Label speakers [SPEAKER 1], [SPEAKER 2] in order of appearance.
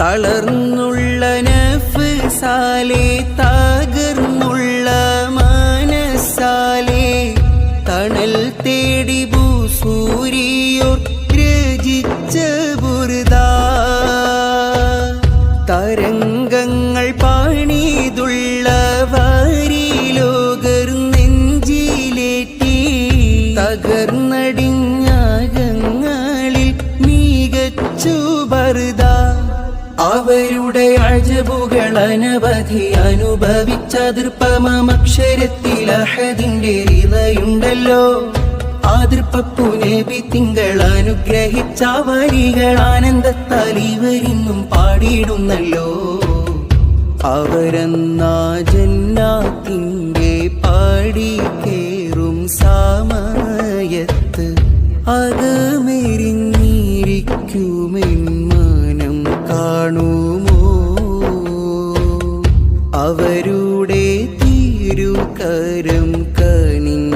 [SPEAKER 1] തളർന്നുള്ള നഫ്സാലെ തകർന്നുള്ള മനസ്സാലെ. തണൽ തേടി ഭൂസൂരിയോർ രചിച്ച ബുറുത തരംഗങ്ങൾ പാണിതുള്ള വാരിലോകർ നെഞ്ചിലേറ്റി. തകർന്നടിഞ്ഞാകങ്ങളിൽ മികച്ചു ബറുത അവരുടെ അഴബുകൾ അനവധി അനുഭവിച്ച ദൃപ്പമക്ഷരത്തിൽ അഹദിന്റെ റിതയുണ്ടല്ലോ ആതിർപ്പപ്പു നബി തിങ്കൾ അനുഗ്രഹിച്ച വരികൾ ആനന്ദത്താൽ ഇവരിന്നും പാടിയിടുന്നല്ലോ. അവരെന്നാ ജന്നാത്തിന്റെ പാടി കേറും സമയത്ത് അകമെരിഞ്ഞിരിക്കുമെന്മാനം കാണുമോ? അവരുടെ തിരുകരം കരുതുമോ